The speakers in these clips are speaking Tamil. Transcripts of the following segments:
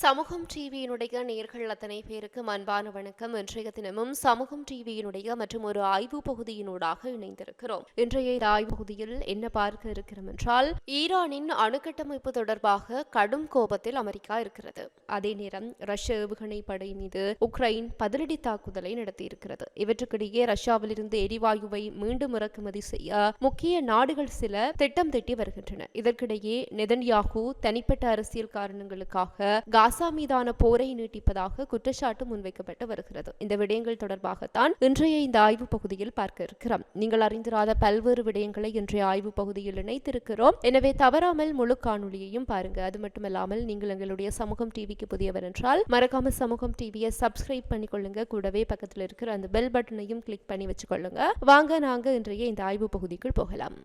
சமூகம் டிவியினுடைய நேர்கள் அத்தனை பேருக்கு அன்பான வணக்கம். இன்றைய தினமும் சமூகம் டிவியினுடைய மற்றும் ஒரு ஆய்வு பகுதியினூடாக இணைந்திருக்கிறோம். இன்றைய ஆய்வு பகுதியில் என்ன பார்க்க இருக்கிறோம் என்றால் ஈரானின் அணுக்கட்டமைப்பு தொடர்பாக கடும் கோபத்தில் அமெரிக்கா இருக்கிறது. அதே நேரம் ரஷ்ய ஏவுகணை படை மீது உக்ரைன் பதிலடி தாக்குதலை நடத்தியிருக்கிறது. இவற்றுக்கிடையே ரஷ்யாவிலிருந்து எரிவாயுவை மீண்டும் இறக்குமதி செய்ய முக்கிய நாடுகள் சில திட்டம் திட்டி வருகின்றன. இதற்கிடையே நெதன்யாகு தனிப்பட்ட அரசியல் காரணங்களுக்காக காசா மீதான போரை நீட்டிப்பதாக குற்றச்சாட்டு முன்வைக்கப்பட்டு வருகிறது. இந்த விடயங்கள் தொடர்பாகத்தான் இன்றைய இந்த ஆய்வு பகுதியில் பார்க்க இருக்கிறோம். நீங்கள் அறிந்திராத பல்வேறு விடயங்களை இன்றைய ஆய்வு பகுதியில் இணைத்திருக்கிறோம். எனவே தவறாமல் முழு காணொலியையும் பாருங்க. அது மட்டுமல்லாமல் நீங்கள் எங்களுடைய சமூகம் டிவிக்கு புதியவர் என்றால் மறக்காம சமூகம் டிவியை சப்ஸ்கிரைப் பண்ணிக்கொள்ளுங்க. கூடவே பக்கத்தில் இருக்கிற அந்த பெல் பட்டனையும் கிளிக் பண்ணி வச்சுக்கொள்ளுங்க. வாங்க நாங்க இன்றைய இந்த ஆய்வு பகுதிக்குள் போகலாம்.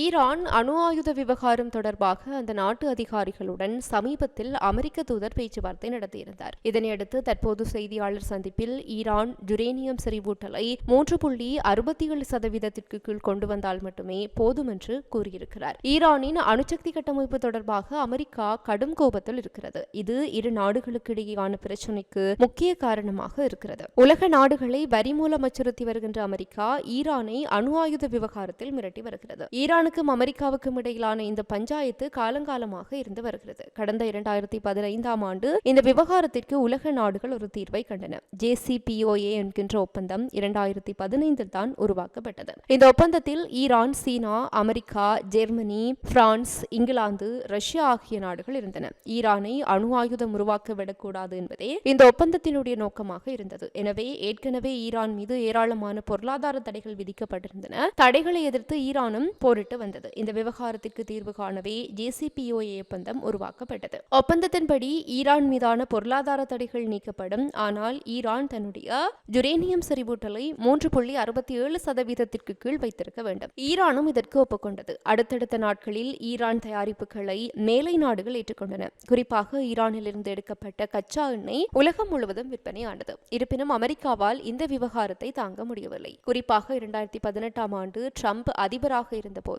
ஈரான் அணு ஆயுத விவகாரம் தொடர்பாக அந்த நாட்டு அதிகாரிகளுடன் சமீபத்தில் அமெரிக்க தூதர் பேச்சுவார்த்தை நடத்தியிருந்தார். இதனையடுத்து தற்போது செய்தியாளர் சந்திப்பில் ஈரான் யுரேனியம் செறிவூட்டலை மூன்று புள்ளி அறுபத்தி ஏழு சதவீதத்திற்கு கீழ் கொண்டு வந்தால் மட்டுமே போதும் என்று கூறியிருக்கிறார். ஈரானின் அணுசக்தி கட்டமைப்பு தொடர்பாக அமெரிக்கா கடும் கோபத்தில் இருக்கிறது. இது இரு நாடுகளுக்கு இடையேயான பிரச்சினைக்கு முக்கிய காரணமாக இருக்கிறது. உலக நாடுகளை வரி மூலம் அச்சுறுத்தி வருகின்ற அமெரிக்கா ஈரானை அணு ஆயுத விவகாரத்தில் மிரட்டி வருகிறது. ஈரான் ஈரானுக்கும் அமெரிக்காவுக்கும் இடையிலான இந்த பஞ்சாயத்து காலங்காலமாக இருந்து வருகிறது. கடந்த இரண்டாயிரத்தி பதினைந்தாம் ஆண்டு இந்த விவகாரத்திற்கு உலக நாடுகள் ஒரு தீர்வை கண்டன. ஜேசிபிஓஏ என்கின்ற ஒப்பந்தம் இரண்டாயிரத்தி பதினைந்தில் தான் உருவாக்கப்பட்டது. இந்த ஒப்பந்தத்தில் Iran China America Germany France England Russia ஆகிய நாடுகள் இருந்தன. ஈரானை அணு ஆயுதம் உருவாக்க விடக்கூடாது என்பதே இந்த ஒப்பந்தத்தினுடைய நோக்கமாக இருந்தது. எனவே ஏற்கனவே ஈரான் மீது ஏராளமான பொருளாதார தடைகள் விதிக்கப்பட்டிருந்தன. தடைகளை எதிர்த்து ஈரானும் போரிட்டு வந்தது. இந்த விவகாரத்திற்கு தீர்வு காணவே ஜேசிபிஓஏ ஒப்பந்தம் உருவாக்கப்பட்டது. ஒப்பந்தத்தின்படி ஈரான் மீதான பொருளாதார தடைகள் நீக்கப்படும். ஆனால் ஈரான் தன்னுடைய ஜுரேனியம் செறிவூட்டலை மூன்று புள்ளி அறுபத்தி ஏழு சதவீதத்திற்கு கீழ் வைத்திருக்க வேண்டும். ஈரானும் இதற்கு ஒப்புக்கொண்டது. அடுத்தடுத்த நாட்களில் ஈரான் தயாரிப்புகளை மேலை நாடுகள் ஏற்றுக்கொண்டன. குறிப்பாக ஈரானிலிருந்து எடுக்கப்பட்ட கச்சா எண்ணெய் உலகம் முழுவதும் விற்பனையானது. இருப்பினும் அமெரிக்காவால் இந்த விவகாரத்தை தாங்க முடியவில்லை. குறிப்பாக இரண்டாயிரத்தி பதினெட்டாம் ஆண்டு ட்ரம்ப் அதிபராக இருந்தபோது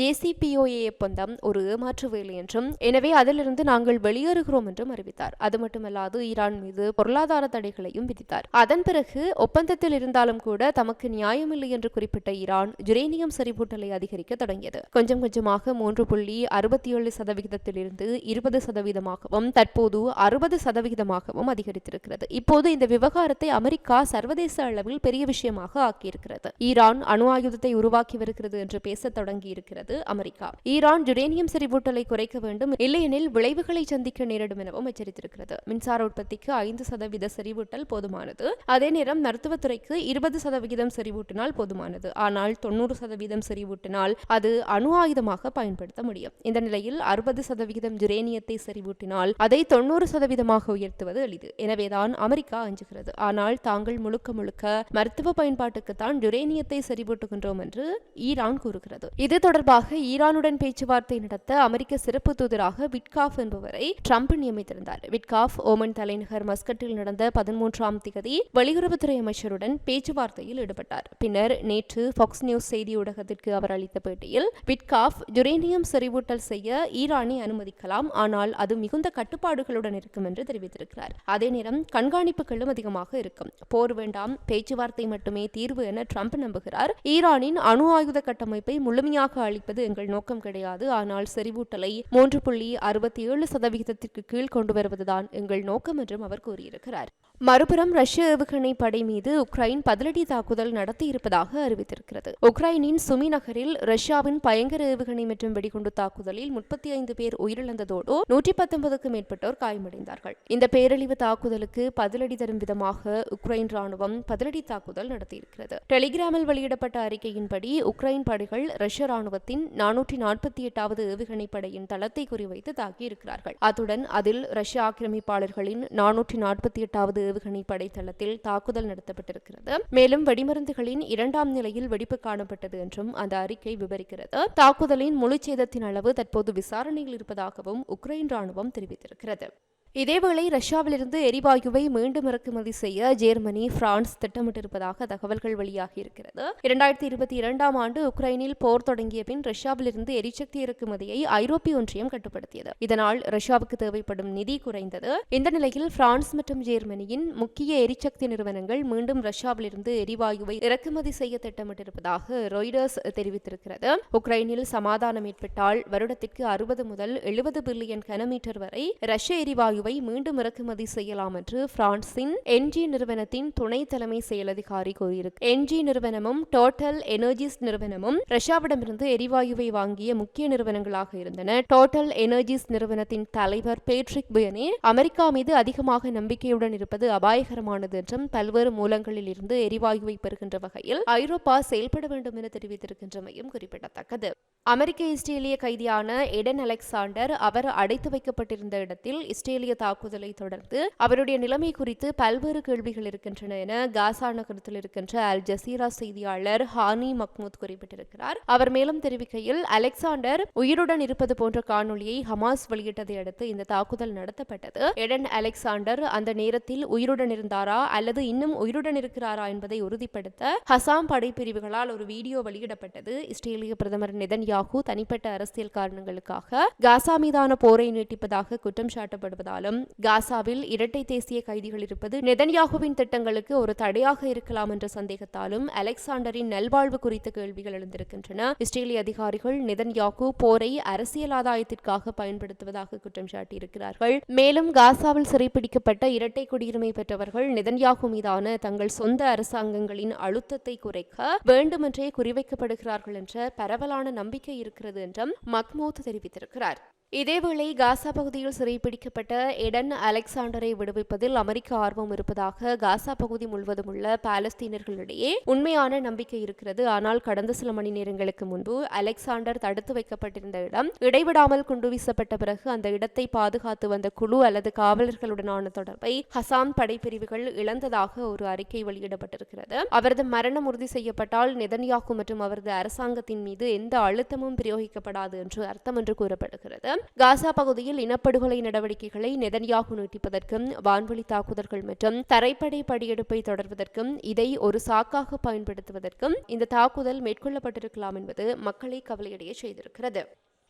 ஜேசிபிஓஏ ஒப்பந்தம் ஒரு ஏமாற்று வேலை என்றும் எனவே அதிலிருந்து நாங்கள் வெளியேறுகிறோம் என்றும் அறிவித்தார். அது மட்டுமல்லாது ஈரான் மீது பொருளாதார தடைகளையும் விதித்தார். அதன் பிறகு ஒப்பந்தத்தில் இருந்தாலும் கூட தமக்கு நியாயமில்லை என்று குறிப்பிட்ட ஈரான் யுரேனியம் செறிவூட்டலை அதிகரிக்க தொடங்கியது. கொஞ்சம் கொஞ்சமாக மூன்று புள்ளி அறுபத்தி ஏழு சதவிகிதத்திலிருந்து இருபது சதவீதமாகவும் தற்போது அறுபது சதவிகிதமாகவும் அதிகரித்திருக்கிறது. இப்போது இந்த விவகாரத்தை அமெரிக்கா சர்வதேச அளவில் பெரிய விஷயமாக ஆக்கியிருக்கிறது. ஈரான் அணு ஆயுதத்தை உருவாக்கி வருகிறது என்று பேச தொடங்கி இருக்கிறது அமெரிக்கா. ஈரான் யுரேனியம் செறிவூட்டலை குறைக்க வேண்டும் இல்லையெனில் விளைவுகளை சந்திக்க நேரிடும் எனவும் எச்சரித்திருக்கிறது. மின்சார உற்பத்திக்கு ஐந்து சதவீத செறிவூட்டல் போதுமானது. அதே நேரம் மருத்துவத்துறைக்கு இருபது சதவிகிதம் செறிவூட்டினால் போதுமானது. ஆனால் தொண்ணூறு சதவீதம் செறிவூட்டினால் அது அணு ஆயுதமாக பயன்படுத்த முடியும். இந்த நிலையில் அறுபது சதவிகிதம் யுரேனியத்தை செறிவூட்டினால் அதை தொண்ணூறு சதவீதமாக உயர்த்துவது எளிது. எனவேதான் அமெரிக்கா அஞ்சுகிறது. ஆனால் தாங்கள் முழுக்க முழுக்க மருத்துவ பயன்பாட்டுக்குத்தான் யுரேனியத்தை செறிவூட்டுகின்றோம் என்று ஈரான் கூறுகிறது. இது தொடர்பாக ஈரானுடன் பேச்சுவார்த்தை நடத்த அமெரிக்க சிறப்பு தூதராக விட்காஃப் என்பவரை ட்ரம்ப் நியமித்திருந்தார். விட்காஃப் ஓமன் தலைநகர் மஸ்கட்டில் நடந்த பதிமூன்றாம் திகதி வெளியுறவுத்துறை அமைச்சருடன் பேச்சுவார்த்தையில் ஈடுபட்டார். பின்னர் நேற்று ஃபாக்ஸ் நியூஸ் செய்தி ஊடகத்திற்கு அவர் அளித்த பேட்டியில் விட்காஃப் யுரேனியம் செறிவூட்டல் செய்ய ஈரானை அனுமதிக்கலாம் ஆனால் அது மிகுந்த கட்டுப்பாடுகளுடன் இருக்கும் என்று தெரிவித்திருக்கிறார். அதே நேரம் கண்காணிப்புகளும் அதிகமாக இருக்கும். போர் வேண்டாம் பேச்சுவார்த்தை மட்டுமே தீர்வு என ட்ரம்ப் நம்புகிறார். ஈரானின் அணு ஆயுத கட்டமைப்பை முழுமையாக முழுமையாக அளிப்பது எங்கள் நோக்கம் கிடையாது. ஆனால் செறிவூட்டலை மூன்று புள்ளி அறுபத்தி ஏழு சதவிகிதத்திற்கு கீழ் கொண்டு வருவதுதான் எங்கள் நோக்கம் என்றும் அவர் கூறியிருக்கிறார். மறுபுறம் ரஷ்ய ஏவுகணை படை மீது உக்ரைன் பதிலடி தாக்குதல் நடத்தியிருப்பதாக அறிவித்திருக்கிறது. உக்ரைனின் சுமி நகரில் ரஷ்யாவின் பயங்கர ஏவுகணை மற்றும் வெடிகுண்டு தாக்குதலில் முப்பத்தி ஐந்து பேர் உயிரிழந்ததோடு நூற்றி பத்தொன்பதுக்கும் மேற்பட்டோர் காயமடைந்தார்கள். இந்த பேரழிவு தாக்குதலுக்கு பதிலடி தரும் விதமாக உக்ரைன் ராணுவம் பதிலடி தாக்குதல் நடத்தியிருக்கிறது. டெலிகிராமில் வெளியிடப்பட்ட அறிக்கையின்படி உக்ரைன் படைகள் ரஷ்ய ராணுவத்தின் நானூற்றி நாற்பத்தி எட்டாவது ஏவுகணை படையின் தளத்தை குறிவைத்து தாக்கியிருக்கிறார்கள். அத்துடன் அதில் ரஷ்ய ஆக்கிரமிப்பாளர்களின் நானூற்றி நாற்பத்தி எட்டாவது ஏவுகணை படை தளத்தில் தாக்குதல் நடத்தப்பட்டிருக்கிறது. மேலும் வெடிமருந்துகளின் இரண்டாம் நிலையில் வெடிப்பு காணப்பட்டது என்றும் அந்த அறிக்கை விவரிக்கிறது. தாக்குதலின் முழு சேதத்தின் அளவு தற்போது விசாரணையில் இருப்பதாகவும் உக்ரைன் ராணுவம் தெரிவித்திருக்கிறது. இதேவேளை ரஷ்யாவிலிருந்து எரிவாயுவை மீண்டும் இறக்குமதி செய்ய ஜெர்மனி பிரான்ஸ் திட்டமிட்டிருப்பதாக தகவல்கள் வெளியாகியிருக்கிறது. இரண்டாயிரத்தி இருபத்தி இரண்டாம் ஆண்டு உக்ரைனில் போர் தொடங்கிய பின் ரஷ்யாவிலிருந்து எரிசக்தி இறக்குமதியை ஐரோப்பிய ஒன்றியம் கட்டுப்படுத்தியது. இதனால் ரஷ்யாவுக்கு தேவைப்படும் நிதி குறைந்தது. இந்த நிலையில் பிரான்ஸ் மற்றும் ஜெர்மனியின் முக்கிய எரிசக்தி நிறுவனங்கள் மீண்டும் ரஷ்யாவிலிருந்து எரிவாயுவை இறக்குமதி செய்ய திட்டமிட்டிருப்பதாக ரொய்டர்ஸ் தெரிவித்திருக்கிறது. உக்ரைனில் சமாதானம் ஏற்பட்டால் வருடத்திற்கு அறுபது முதல் எழுபது பில்லியன் கனமீட்டர் வரை ரஷ்ய எரிவாயு வாயுவை மீண்டும் இறக்குமதி செய்யலாம் என்று பிரான்சின் என்ஜி நிறுவனத்தின் துணை தலைமை செயல் அதிகாரி கூறியிருக்கு. என்ஜி நிறுவனமும் டோட்டல் எனர்ஜிஸ் நிறுவனமும் ரஷ்யாவிடமிருந்து எரிவாயுவை வாங்கிய முக்கிய நிறுவனங்களாக இருந்தன. டோட்டல் எனர்ஜிஸ் நிறுவனத்தின் தலைவர் பேட்ரிக் புயனே அமெரிக்கா மீது அதிகமாக நம்பிக்கையுடன் இருப்பது அபாயகரமானது என்றும் பல்வேறு மூலங்களில் இருந்து எரிவாயுவை பெறுகின்ற வகையில் ஐரோப்பா செயல்பட வேண்டும் என தெரிவித்திருக்கின்றமையும் குறிப்பிடத்தக்கது. அமெரிக்க இஸ்ரேலிய கைதியான எடன் அலெக்சாண்டர் அவர் அடைத்து வைக்கப்பட்டிருந்த இடத்தில் இஸ்ரேலிய தாக்குதலை தொடர்ந்து அவருடைய நிலைமை குறித்து பல்வேறு கேள்விகள் இருக்கின்றன என காசா நகரத்தில் இருக்கின்ற அல் ஜசீரா செய்தியாளர் ஹானி மக்மூத் குறிப்பிட்டிருக்கிறார். அவர் மேலும் தெரிவிக்கையில் அலெக்சாண்டர் உயிருடன் இருப்பது போன்ற காணொளியை ஹமாஸ் வெளியிட்டதை அடுத்து இந்த தாக்குதல் நடத்தப்பட்டது. எடன் அலெக்சாண்டர் அந்த நேரத்தில் உயிருடன் இருந்தாரா அல்லது இன்னும் உயிருடன் இருக்கிறாரா என்பதை உறுதிப்படுத்த ஹசாம் படைப்பிரிவுகளால் ஒரு வீடியோ வெளியிடப்பட்டது. இஸ்ரேலிய பிரதமர் நிதன் நெதன்யாகு தனிப்பட்ட அரசியல் காரணங்களுக்காக காசா மீதான போரை நீட்டிப்பதாக குற்றம் சாட்டப்படுவதாலும் காசாவில் இரட்டை தேசிய கைதிகள் இருப்பது நெதன்யாகுவின் திட்டங்களுக்கு ஒரு தடையாக இருக்கலாம் என்ற சந்தேகத்தாலும் அலெக்சாண்டரின் நல்வாழ்வு குறித்த கேள்விகள் எழுந்திருக்கின்றன. இஸ்ரேலிய அதிகாரிகள் நெதன்யாகு போரை அரசியல் ஆதாயத்திற்காக பயன்படுத்துவதாக குற்றம் சாட்டியிருக்கிறார்கள். மேலும் காசாவில் சிறைப்பிடிக்கப்பட்ட இரட்டை குடியுரிமை பெற்றவர்கள் நெதன்யாகு மீதான தங்கள் சொந்த அரசாங்கங்களின் அழுத்தத்தை குறைக்க வேண்டுமென்றே குறிவைக்கப்படுகிறார்கள் என்ற பரவலான நம்பிக்கை இருக்கிறது என்றும் மக்மூத் தெரிவித்திருக்கிறார். இதேவேளை காசா பகுதியில் சிறைப்பிடிக்கப்பட்ட எடன் அலெக்சாண்டரை விடுவிப்பதில் அமெரிக்க ஆர்வம் இருப்பதாக காசா பகுதி முழுவதும் உள்ள பாலஸ்தீனர்களிடையே உண்மையான நம்பிக்கை இருக்கிறது. ஆனால் கடந்த சில மணி நேரங்களுக்கு முன்பு அலெக்சாண்டர் தடுத்து வைக்கப்பட்டிருந்த இடம் இடைவிடாமல் குண்டு வீசப்பட்ட பிறகு அந்த இடத்தை பாதுகாத்து வந்த குழு அல்லது காவலர்களுடனான தொடர்பை ஹசாம் படைப்பிரிவுகள் இழந்ததாக ஒரு அறிக்கை வெளியிடப்பட்டிருக்கிறது. அவரது மரணம் உறுதி செய்யப்பட்டால் நெதன்யாகு மற்றும் அவரது அரசாங்கத்தின் மீது எந்த அழுத்தமும் பிரயோகிக்கப்படாது என்று அர்த்தம் என்று கூறப்படுகிறது. காசா பகுதியில் இனப்படுகொலை நடவடிக்கைகளை நெதன்யாகு நீட்டிப்பதற்கும் வான்வழி தாக்குதல்கள் மற்றும் தரைப்படை படியெடுப்பை தொடர்வதற்கும் இதை ஒரு சாக்காக பயன்படுத்துவதற்கும் இந்த தாக்குதல் மேற்கொள்ளப்பட்டிருக்கலாம் என்பது மக்களை கவலையடைய செய்திருக்கிறது.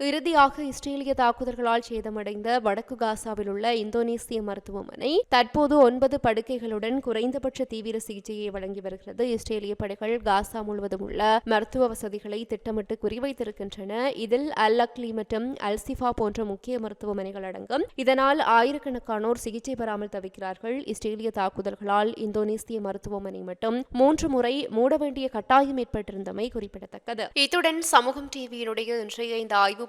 இறுதியாக இஸ்ரேலிய தாக்குதல்களால் சேதமடைந்த வடக்கு காசாவில் உள்ள இந்தோனேசிய மருத்துவமனை தற்போது ஒன்பது படுக்கைகளுடன் குறைந்தபட்ச தீவிர சிகிச்சையை வழங்கி வருகிறது. இஸ்ரேலிய படைகள் காசா முழுவதும் உள்ள மருத்துவ வசதிகளை திட்டமிட்டு குறிவைத்திருக்கின்றன. இதில் அல் அக்லி மற்றும் அல்சிஃபா போன்ற முக்கிய மருத்துவமனைகள் அடங்கும். இதனால் ஆயிரக்கணக்கானோர் சிகிச்சை பெறாமல் தவிக்கிறார்கள். இஸ்ரேலிய தாக்குதல்களால் இந்தோனேசிய மருத்துவமனை மட்டும் மூன்று முறை மூட வேண்டிய கட்டாயம் ஏற்பட்டிருந்தமை குறிப்பிடத்தக்கது. இத்துடன் சமூகம் டிவியினுடைய இன்றைய இந்த ஆய்வு